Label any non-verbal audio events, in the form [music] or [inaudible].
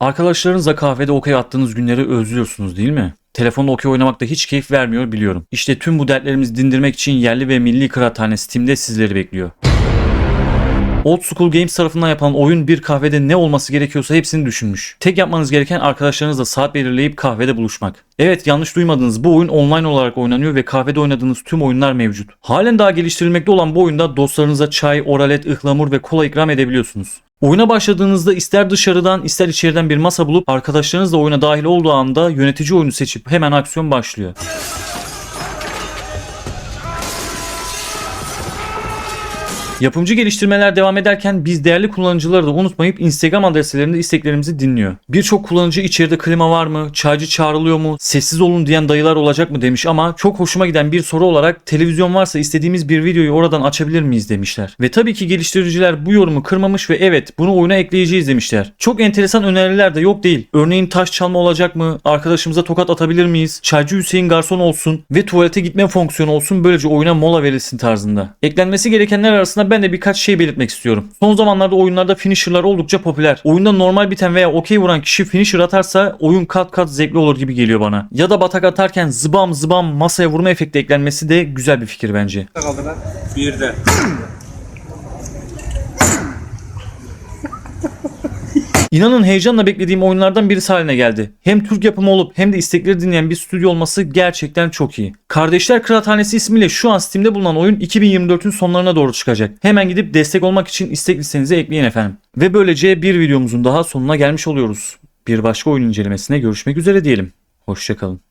Arkadaşlarınızla kahvede okey attığınız günleri özlüyorsunuz değil mi? Telefonda okey oynamak da hiç keyif vermiyor biliyorum. İşte tüm bu dertlerimizi dindirmek için yerli ve milli kıraathane Steam'de sizleri bekliyor. Old School Games tarafından yapılan oyun bir kahvede ne olması gerekiyorsa hepsini düşünmüş. Tek yapmanız gereken arkadaşlarınızla saat belirleyip kahvede buluşmak. Evet yanlış duymadınız bu oyun online olarak oynanıyor ve kahvede oynadığınız tüm oyunlar mevcut. Halen daha geliştirilmekte olan bu oyunda dostlarınıza çay, oralet, ıhlamur ve kola ikram edebiliyorsunuz. Oyuna başladığınızda ister dışarıdan ister içeriden bir masa bulup arkadaşlarınızla oyuna dahil olduğu anda yönetici oyunu seçip hemen aksiyon başlıyor. Yapımcı geliştirmeler devam ederken biz değerli kullanıcıları da unutmayıp Instagram adreslerinde isteklerimizi dinliyor. Birçok kullanıcı içeride klima var mı, çaycı çağrılıyor mu, sessiz olun diyen dayılar olacak mı demiş ama çok hoşuma giden bir soru olarak televizyon varsa istediğimiz bir videoyu oradan açabilir miyiz demişler. Ve tabii ki geliştiriciler bu yorumu kırmamış ve evet bunu oyuna ekleyeceğiz demişler. Çok enteresan öneriler de yok değil. Örneğin taş çalma olacak mı, arkadaşımıza tokat atabilir miyiz, çaycı Hüseyin garson olsun ve tuvalete gitme fonksiyonu olsun böylece oyuna mola verilsin tarzında. Eklenmesi gerekenler arasında ben de birkaç şey belirtmek istiyorum. Son zamanlarda oyunlarda finisher'lar oldukça popüler. Oyunda normal biten veya okey vuran kişi finisher atarsa oyun kat kat zevkli olur gibi geliyor bana. Ya da batak atarken zıbam zıbam masaya vurma efekti eklenmesi de güzel bir fikir bence. Bir de. [clears throat] İnanın heyecanla beklediğim oyunlardan birisi haline geldi. Hem Türk yapımı olup hem de istekleri dinleyen bir stüdyo olması gerçekten çok iyi. Kardeşler Kıraathanesi ismiyle şu an Steam'de bulunan oyun 2024'ün sonlarına doğru çıkacak. Hemen gidip destek olmak için istek listenize ekleyin efendim. Ve böylece bir videomuzun daha sonuna gelmiş oluyoruz. Bir başka oyun incelemesine görüşmek üzere diyelim. Hoşçakalın.